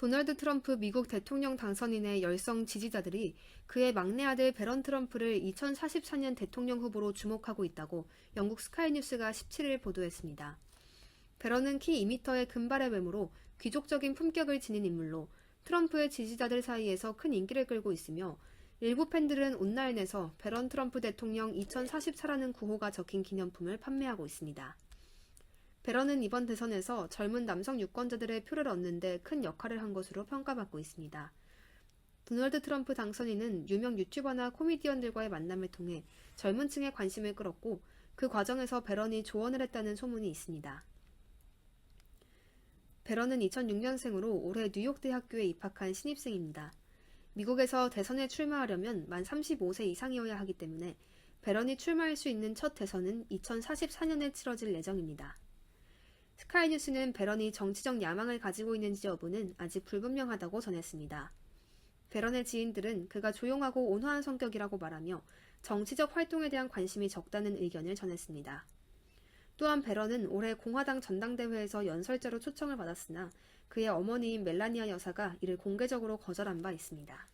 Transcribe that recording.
도널드 트럼프 미국 대통령 당선인의 열성 지지자들이 그의 막내 아들 베런 트럼프를 2044년 대통령 후보로 주목하고 있다고 영국 스카이뉴스가 17일 보도했습니다. 베런은 키 2m의 금발의 외모로 귀족적인 품격을 지닌 인물로 트럼프의 지지자들 사이에서 큰 인기를 끌고 있으며 일부 팬들은 온라인에서 베런 트럼프 대통령 2044라는 구호가 적힌 기념품을 판매하고 있습니다. 베런은 이번 대선에서 젊은 남성 유권자들의 표를 얻는 데 큰 역할을 한 것으로 평가받고 있습니다. 도널드 트럼프 당선인은 유명 유튜버나 코미디언들과의 만남을 통해 젊은 층의 관심을 끌었고 그 과정에서 베런이 조언을 했다는 소문이 있습니다. 베런은 2006년생으로 올해 뉴욕 대학교에 입학한 신입생입니다. 미국에서 대선에 출마하려면 만 35세 이상이어야 하기 때문에 베런이 출마할 수 있는 첫 대선은 2044년에 치러질 예정입니다. 스카이뉴스는 베런이 정치적 야망을 가지고 있는지 여부는 아직 불분명하다고 전했습니다. 베런의 지인들은 그가 조용하고 온화한 성격이라고 말하며 정치적 활동에 대한 관심이 적다는 의견을 전했습니다. 또한 베런은 올해 공화당 전당대회에서 연설자로 초청을 받았으나 그의 어머니인 멜라니아 여사가 이를 공개적으로 거절한 바 있습니다.